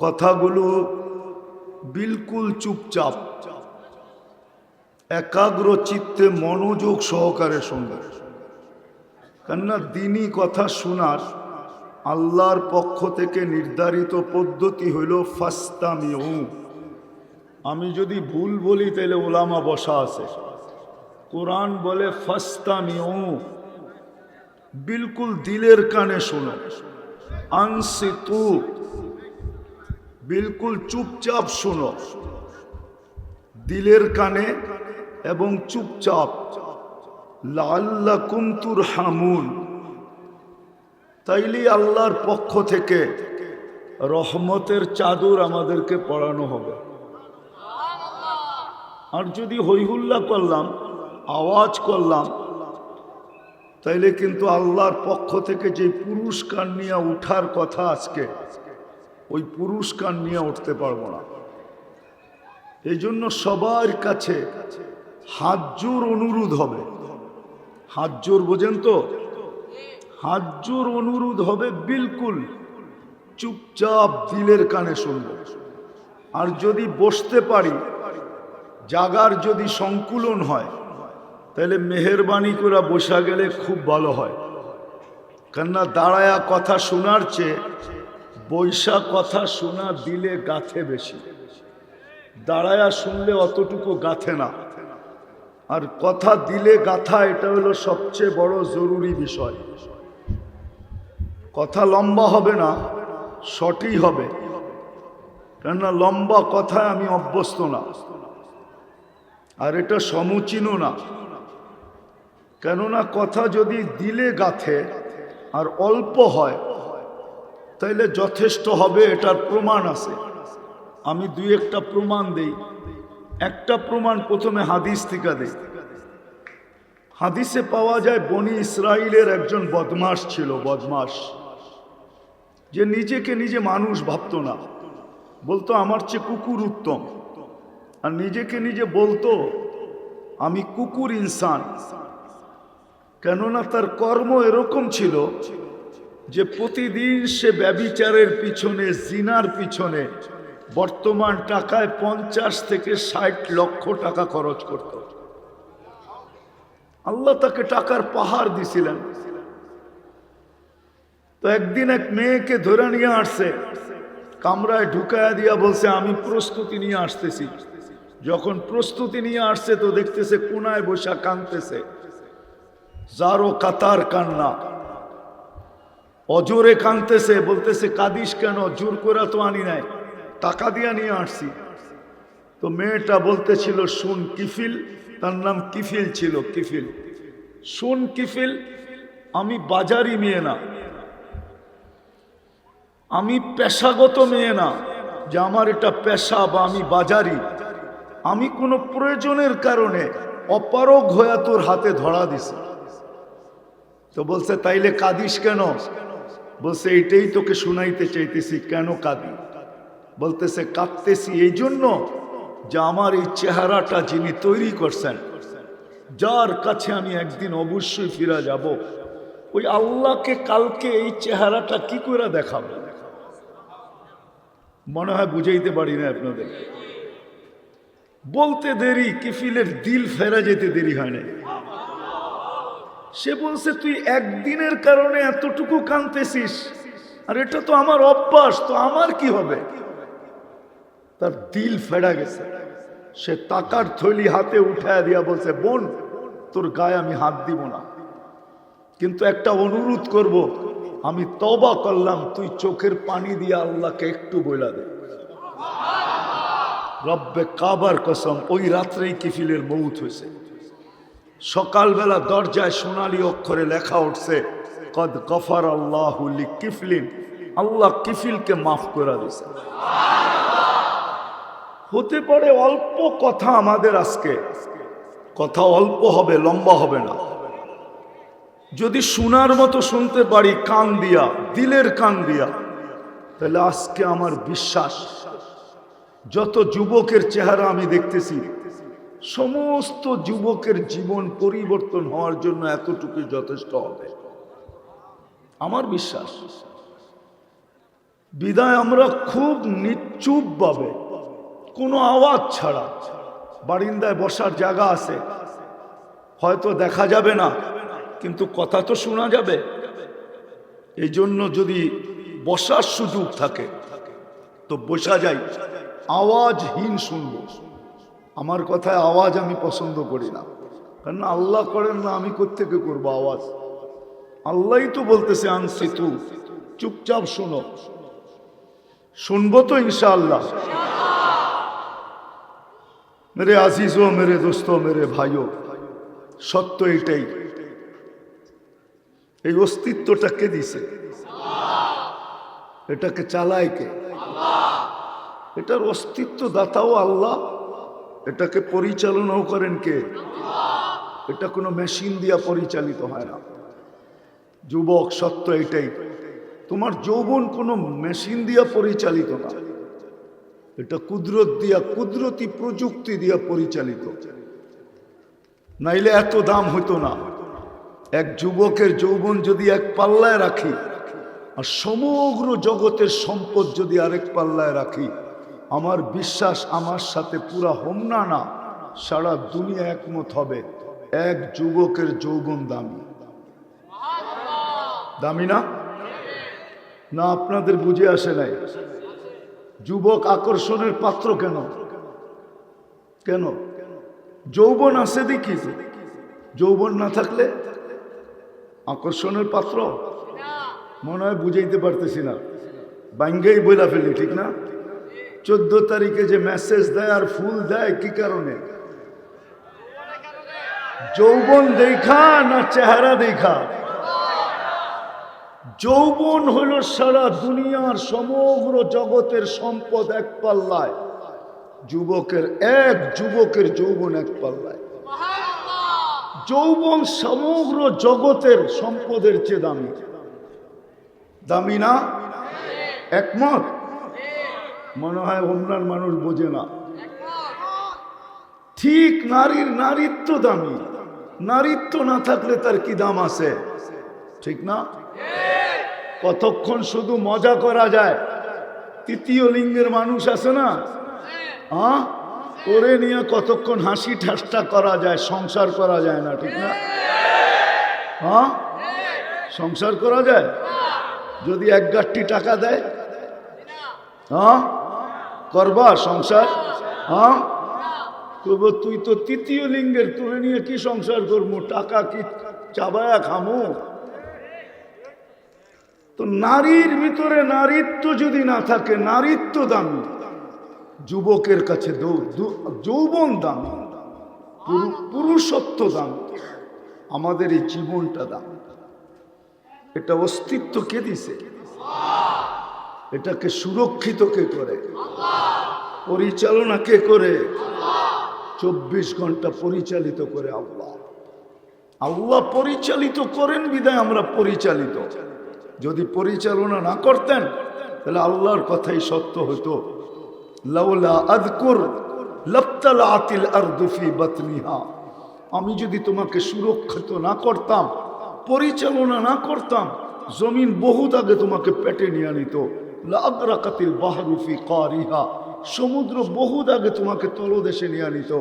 কথাগুলো বিলকুল চুপচাপ, একাগ্র চিত্তে মনোযোগ সহকারে শুনবে। কেননা দিনই কথা শোনার আল্লাহর পক্ষ থেকে নির্ধারিত পদ্ধতি হইল ফাস্তামিউ। আমি যদি ভুল বলি তাহলে ওলামা বসা আছে। কোরআন বলে ফাস্তামিউ। বিলকুল দিলের কানে শোনো। আনসিতু। বিলকুল চুপচাপ শোনো। দিলের কানে এবং চুপচাপ। লাল্লা কুমতুর হামুন তাইলেই আল্লাহর পক্ষ থেকে রহমতের চাদর আমাদেরকে পড়ানো হবে। আর যদি হইহুল্লা করলাম, আওয়াজ করলাম, তাইলে কিন্তু আল্লাহর পক্ষ থেকে যে পুরস্কার নিয়ে উঠার কথা আজকে ওই পুরস্কার নিয়ে উঠতে পারব না। এই জন্য সবার কাছে হাত জোর অনুরোধ হবে। হাত জোর বোঝেন তো? হাত জোর অনুরোধ হবে বিলকুল। চুপচাপ দিলের কানে শুনব। আর যদি বসতে পারি, জাগার যদি সংকুলন হয়, তাহলে মেহরবানি করে বসা গেলে খুব ভালো হয়। কেননা দাঁড়ায়া কথা শোনার চেয়ে বৈশা কথা শোনা দিলে গাথে বেশি। দাঁড়ায়া শুনলে অতটুকু গাথে না। আর কথা দিলে গাথা, এটা হলো সবচেয়ে বড় জরুরি বিষয়। কথা লম্বা হবে না শর্টই হবে। কেননা লম্বা কথায় আমি অভ্যস্ত না। আর এটা সমুচীনও না। কেননা কথা যদি দিলে গাথে, আর অল্প হয় তাইলে যথেষ্ট হবে, এটার প্রমাণ আছে। আমি দুই একটা প্রমাণ দেই। একটা প্রমাণ প্রথমে হাদিস থেকে দেই। হাদিসে পাওয়া যায়, বনি ইসরায়েলের একজন বদমাস ছিল বদমাস যে নিজেকে নিজে মানুষ ভাবতো না। বলতো, আমার চেয়ে কুকুর উত্তম। আর নিজেকে নিজে বলতো, আমি কুকুর ইনসান। কেননা তার কর্ম এরকম ছিল যে প্রতিদিন সে ব্যবিচারের পিছনে, জিনার পিছনে, বর্তমান টাকায় পঞ্চাশ থেকে ষাট লক্ষ টাকা খরচ করত। আল্লাহ তাকে টাকার পাহাড় দিছিলেন। তো একদিন এক মেয়েকে ধরে নিয়ে আসছে, কামরায় ঢুকায়া দিয়া বলছে, আমি প্রস্তুতি নিয়ে আসতেছি। যখন প্রস্তুতি নিয়ে আসছে তো দেখতেছে কোনায় বসা কাঁদতেছে। যারো কাতার কান্না। অজোরে কাঁদতেছে, বলতেছে, কাদিস কেন? জোর করে তো আনি নাই। টাকা দিয়া নিয়ে আসছি। তো মেয়েটা বলতেছিল, শুন, কিফিল। তার নাম কিফিল ছিল, কিফিল। শুন, কিফিল, আমি বাজারি মেয়ে না। আমি পেশাগত মেয়ে না। যে আমার এটা পেশা বা আমি বাজারি। আমি কোনো প্রয়োজনের কারণে অপারগ হয়ে তোর হাতে ধরা দিছি। তো বলছে, তাইলে কাদিস কেন? বলছে, এটাই তোকে শুনাইতে চাইতেছি, কেন কাঁদি? বলতেছে, কাঁদতেছি এই জন্য যে আমার এই চেহারাটা যিনি তৈরি করছেন, যার কাছে আমি একদিন অবশ্যই ফিরা যাব। ওই আল্লাহকে কালকে এই চেহারাটা কি করে দেখাবো? মনে হয় বুঝাইতে পারি না আপনাদের। বলতে দেরি, কিফিলের দিল ফেরা যেতে দেরি হয় না সে বলছে, তুই একদিনের কারণে এতটুকু কানতেছিস আর এটা তো আমার অভ্যাস, তো আমার কি হবে? তার দিল ফেরা গেছে। সে টাকার থলি হাতে উঠায় দিয়া বলছে, বোন, তোর গায়ে আমি হাত দিব না। কিন্তু একটা অনুরোধ করব, আমি তবা করলাম, তুই চোখের পানি দিয়ে আল্লাহকে একটু বইলা দে। রব্বে কাবার কসম, ওই রাত্রেই কিফিলের মৌত হয়েছে। সকালবেলা দরজায় সোনালি অক্ষরে লেখা উঠছে, কদ গফার আল্লাহ কিফলিন আল্লাহ কিফিলকে মাফ করে দিছে হতে পারে অল্প কথা আমাদের আজকে। কথা অল্প হবে, লম্বা হবে না। যদি শোনার মতো শুনতে পারি, কান দিয়া, দিলের কান দিয়া, তাহলে আজকে আমার বিশ্বাস, যত যুবকের চেহারা আমি দেখতেছি সমস্ত যুবকের জীবন পরিবর্তন হওয়ার জন্য এতটুকু যথেষ্ট হবে। আমার বিশ্বাস, বিদায় আমরা খুব নিশ্চুপভাবে কোনো আওয়াজ ছাড়া বারিন্দায় বসার জায়গা আছে। হয়তো দেখা যাবে না, কিন্তু কথা তো শোনা যাবে। এই জন্য যদি বসার সুযোগ থাকে, তো বসা যাই আওয়াজহীন শুনব। আমার কথায় আওয়াজ আমি পছন্দ করি না। কারণ আল্লাহ করেন না, আমি কোত্থেকে করব আওয়াজ? আল্লাহই তো বলতেছে আনসি তু চুপচাপ শোনো। শুনব তো ইনশাআল্লাহ। মেরে আজিজো মেরে দোস্ত, মেরে ভাইও, সত্য এটাই এই অস্তিত্বটা কে দিছে? এটাকে চালায় কে? এটার অস্তিত্ব দাতাও আল্লাহ। এটাকে পরিচালনাও করেন কে? এটা কোনো মেশিন দিয়া পরিচালিত হয় না। যুবক, সত্য এটাই। তোমার যৌবন কোনো মেশিন দিয়া পরিচালিত না। এটা কুদরত দিয়া, কুদরতি প্রযুক্তি দিয়া পরিচালিত। নাইলে এত দাম হতো না। এক যুবকের যৌবন যদি এক পাল্লায় রাখি, আর সমগ্র জগতের সম্পদ যদি আরেক পাল্লায় রাখি আমার বিশ্বাস আমার সাথে পুরা হোমনা না, সারা দুনিয়া একমত হবে। এক যুবকের যৌবন দামি। দামি না? না, আপনাদের বুঝে আসে নাই। যুবক আকর্ষণের পাত্র কেন? কেন? যৌবন আছে দেখি। যৌবন না থাকলে আকর্ষণের পাত্র? মনে হয় বুঝাইতে পারতেছি না। বাঙ্গেই বইলা ফেলি, ঠিক না? চোদ্দ তারিখে যে মেসেজ দেয় আর ফুল দেয়, কি কারণে? যৌবন দেখা না চেহারা দেখা? যৌবন হলো সারা দুনিয়ার সমগ্র জগতের সম্পদ এক পাল্লায়। যুবকের এক, যুবকের যৌবন এক পাল্লায়। যৌবন সমগ্র জগতের সম্পদের চেয়ে দামি। দামি না? একমত? মনে হয় অন্যান্য মানুষ বোঝে না। ঠিক নারীর নারীত্ব দামি। নারীত্ব না থাকলে তার কি দাম আছে? ঠিক না? কতক্ষণ শুধু মজা করা যায়? তৃতীয় লিঙ্গের মানুষ আছে না? হ্যাঁ করে নিয়ে কতক্ষণ হাসি ঠাসটা করা যায়, সংসার করা যায় না, ঠিক না? হ্যাঁ সংসার করা যায়? যদি এক গাঠটি টাকা দেয়? হ্যাঁ করবা সংসার? হ্যাঁ? তবু তুই তো তৃতীয় লিঙ্গের, তুলে নিয়ে কি সংসার করব? টাকা কি চাবায়া খামো? তো নারীর ভিতরে নারীত্ব যদি না থাকে, নারীত্ব দামি। যুবকের কাছে যৌবন দামি। পুরু- পুরুষত্ব দাম। আমাদের এই জীবনটা দাম। এটা অস্তিত্ব কে দিছে? এটাকে সুরক্ষিত কে করে? পরিচালনা কে করে? চব্বিশ ঘণ্টা পরিচালিত করে আল্লাহ। আল্লাহ পরিচালিত করেন বিদায় আমরা পরিচালিত। যদি পরিচালনা না করতেন, তাহলে আল্লাহর কথাই সত্য হতো আদকুর আতিল আমি যদি তোমাকে সুরক্ষিত না করতাম, পরিচালনা না করতাম, জমিন বহুত আগে তোমাকে পেটে নিয়ে নিত লাগরাকাতিল বাহরুফি কারিহা। সমুদ্র বহুত আগে তোমাকে তলদেশে নিয়ে নিত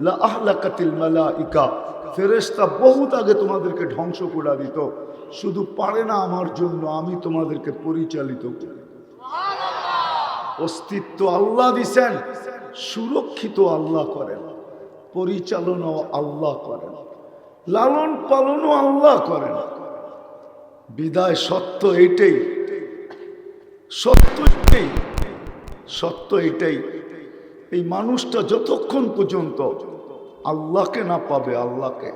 লা আহলাকাতিল মালাইকা। ফেরেশতা বহুত আগে তোমাদেরকে ধ্বংস করে দিত। শুধু পারে না আমার জন্য আমি তোমাদেরকে পরিচালিত করি। অস্তিত্ব আল্লাহ দিছেন সুরক্ষিত আল্লাহ করেন। পরিচালনাও আল্লাহ করেন। লালন পালনও আল্লাহ করেন। বিদায় সত্য এটাই। সত্য এটাই সত্য এটাই। এই মানুষটা যতক্ষণ পর্যন্ত আল্লাহকে না পাবে, আল্লাহকে।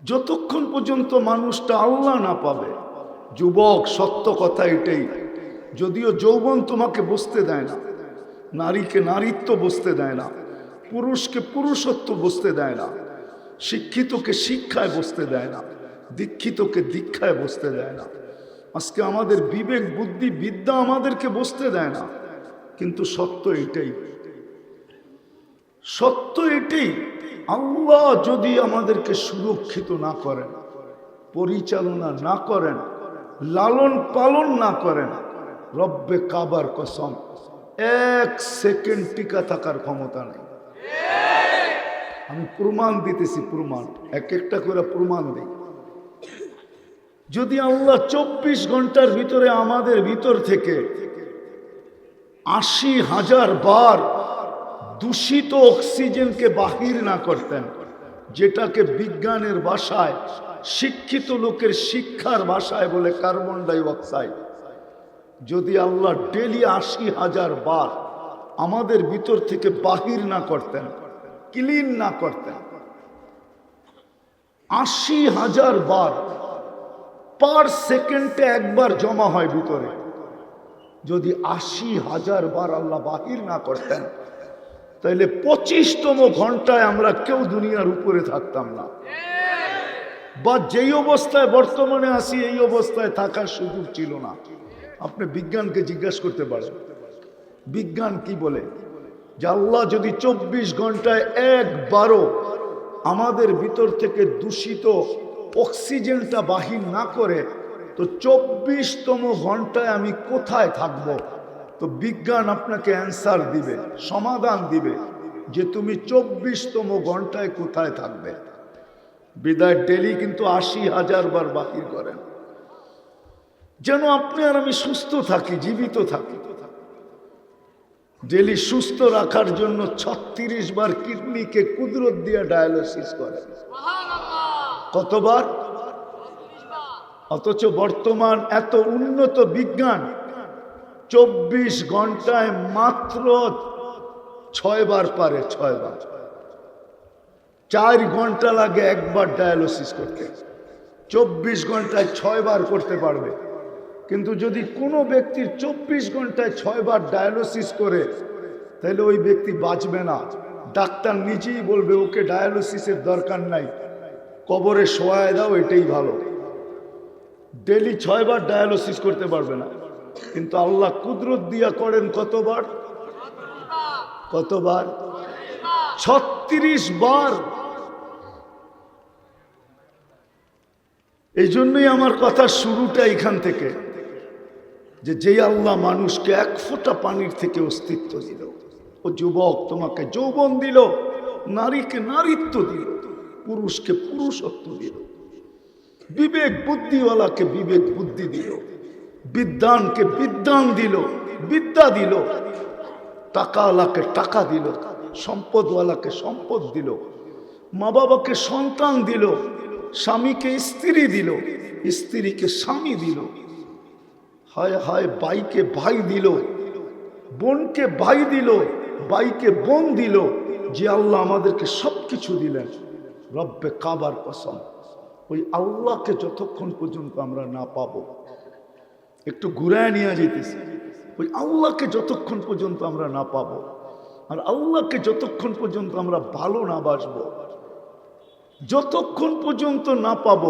যতক্ষণ পর্যন্ত মানুষটা আল্লাহ না পাবে, যুবক, সত্য কথা এটাই। যদিও যৌবন তোমাকে বসতে দেয় না, নারীকে নারীত্ব বসতে দেয় না, পুরুষকে পুরুষত্ব বসতে দেয় না, শিক্ষিতকে শিক্ষায় বসতে দেয় না, দীক্ষিতকে দীক্ষায় বসতে দেয় না। আজকে আমাদের বিবেক, বুদ্ধি, বিদ্যা আমাদেরকে বসতে দেয় না। কিন্তু সত্য এটাই। সত্য এটাই। আল্লাহ যদি আমাদেরকে সুরক্ষিত না করেন, পরিচালনা না করেন, লালন পালন না করেন, রব্বে কাবার কসম, এক সেকেন্ড টিকা থাকার ক্ষমতা নেই। আমি প্রমাণ দিতেছি প্রমাণ, এক একটা করে প্রমাণ দিই। যদি আল্লাহ চব্বিশ ঘণ্টার ভিতরে আমাদের ভিতর থেকে আশি হাজার বার দূষিত অক্সিজেনকে বাহির না করতেন, যেটাকে বিজ্ঞানের ভাষায়, শিক্ষিত লোকের শিক্ষার ভাষায় বলে কার্বন ডাই অক্সাইড যদি আল্লাহ ডেলি আশি হাজার বার আমাদের ভিতর থেকে বাহির না করতেন, ক্লিন না করতেন, আশি হাজার বার পার সেকেন্ডে একবার জমা হয় ভিতরে। যদি আশি হাজার বার আল্লাহ বাহির না করতেন তাহলে পঁচিশতম ঘন্টায় আমরা কেউ দুনিয়ার উপরে থাকতাম না। বা যেই অবস্থায় বর্তমানে আসি এই অবস্থায় থাকার সুযোগ ছিল না। আপনি বিজ্ঞানকে জিজ্ঞাসা করতে পারেন। বিজ্ঞান কি বলে? যে আল্লাহ যদি চব্বিশ ঘন্টায় একবারও আমাদের ভিতর থেকে দূষিত অক্সিজেনটা বাহির না করে, তো চব্বিশতম ঘন্টায় আমি কোথায় থাকব? তো বিজ্ঞান আপনাকে অ্যান্সার দিবে, সমাধান দিবে যে তুমি চব্বিশতম ঘন্টায় কোথায় থাকবে। বিদায় ডেলি কিন্তু আশি হাজার বার বাহির করেন। যেন আপনি আর আমি সুস্থ থাকি, জীবিত থাকি। ডেলি সুস্থ রাখার জন্য ছত্রিশ বার কিডনিকে কুদরত দিয়ে ডায়ালিসিস করে কতবার? অথচ বর্তমান এত উন্নত বিজ্ঞান, চব্বিশ ঘন্টায় মাত্র ছয় বার পারে, ছয় বার। চার ঘণ্টা লাগে একবার ডায়ালিসিস করতে। চব্বিশ ঘন্টায় ছয় বার করতে পারবে। কিন্তু যদি কোনো ব্যক্তির চব্বিশ ঘন্টায় ছয় বার ডায়ালিসিস করে, তাহলে ওই ব্যক্তি বাঁচবে না। ডাক্তার নিজেই বলবে, ওকে ডায়ালিসিসের দরকার নাই। কবরে শোয়ায় দাও, এটাই ভালো। ডেলি ছয়বার ডায়ালিসিস করতে পারবে না। কিন্তু আল্লাহ কুদরত দিয়া করেন কতবার? কতবার? ছত্রিশ বার এই জন্যই আমার কথা শুরুটা এখান থেকে, যে যেই আল্লাহ মানুষকে এক ফোঁটা পানির থেকে অস্তিত্ব দিল, ও যুবক তোমাকে যৌবন দিল, নারীকে নারীত্ব দিল। পুরুষকে পুরুষত্ব দিল। বিবেক বুদ্ধিওয়ালাকে বিবেক বুদ্ধি দিল। বিদ্যানকে বিদ্যান দিল, বিদ্যা দিল। টাকাওয়ালাকে টাকা দিল, সম্পদওয়ালাকে সম্পদ দিল। মা বাবাকে সন্তান দিল, স্বামীকে স্ত্রী দিল, স্ত্রীকে স্বামী দিল। হায় হায় বাইকে ভাই দিল, বোনকে ভাই দিল বাইকে বোন দিল, যে আল্লাহ আমাদেরকে সব কিছু দিলেন। রব্বে কাবার কসম। ওই আল্লাহকে যতক্ষণ পর্যন্ত আমরা না পাবো, একটু ঘুরায় নিয়ে যেতেছি। ওই আল্লাহকে যতক্ষণ পর্যন্ত আমরা না পাবো আর আল্লাহকে যতক্ষণ পর্যন্ত আমরা ভালো না বাসবো, যতক্ষণ পর্যন্ত না পাব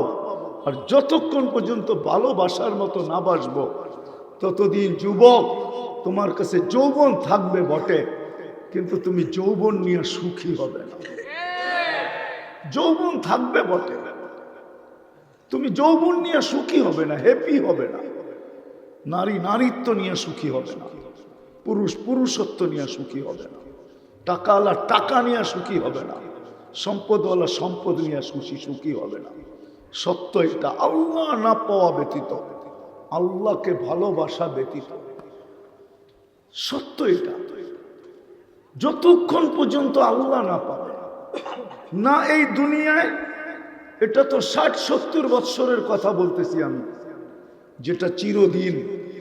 আর যতক্ষণ পর্যন্ত ভালোবাসার মতো না বাসবো, ততদিন যুবক তোমার কাছে যৌবন থাকবে বটে, কিন্তু তুমি যৌবন নিয়ে সুখী হবে না। যৌবন থাকবে বটে। তুমি যৌবন নিয়ে সুখী হবে না হ্যাপি হবে না। নারী নারীত্ব নিয়ে সুখী হবে না, পুরুষ পুরুষত্ব নিয়ে সুখী হবে না, টাকাওয়ালা টাকা নিয়ে সুখী হবে না, সম্পদওয়ালা সম্পদ নিয়ে সুখী সুখী হবে না। সত্য এটা, আল্লাহ না পাওয়া ব্যতীত, আল্লাহকে ভালোবাসা ব্যতীত। সত্য এটা, যতক্ষণ পর্যন্ত আল্লাহ না পাবে না এই দুনিয়ায়, এটা তো ষাট, সত্তর বৎসরের কথা বলতেছি আমি, যেটা চিরদিন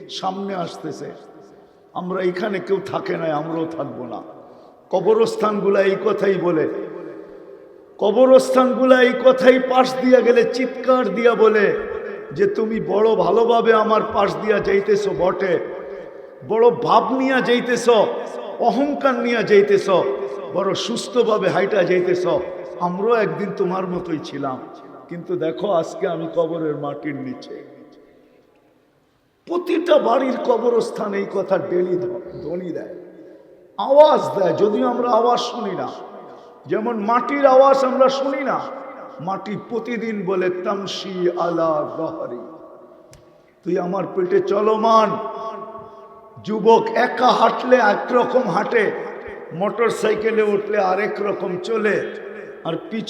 সামনে আসতেছে। আমরা এখানে কেউ থাকে না আমরাও থাকব না। কবরস্থানগুলা এই কথাই বলে। কবরস্থানগুলা এই কথাই পাশ দিয়া গেলে, চিৎকার দিয়া বলে যে, তুমি বড় ভালোভাবে আমার পাশ দিয়া যাইতেছ বটে। বড় ভাব নিয়া যাইতেছ, অহংকার নিয়া যাইতেছ। বড় সুস্থভাবে হাইটা যাইতেছ। আমরাও একদিন তোমার মতোই ছিলাম। কিন্তু দেখো, আজকে আমি কবরের মাটির নিচে। প্রতিটা বাড়ির কবরস্থান এই কথা ডেলি ধ্বনি দেয়। আওয়াজ দেয়, যদিও আমরা আওয়াজ শুনি না। যেমন মাটির আওয়াজ আমরা শুনি না, মাটি প্রতিদিন বলে তামসি আলা রহারি তুই আমার পেটে চলমান। যুবক একা হাঁটলে একরকম হাঁটে। মোটর সাইকেলে উঠলে আরেক রকম চলে আর পিছু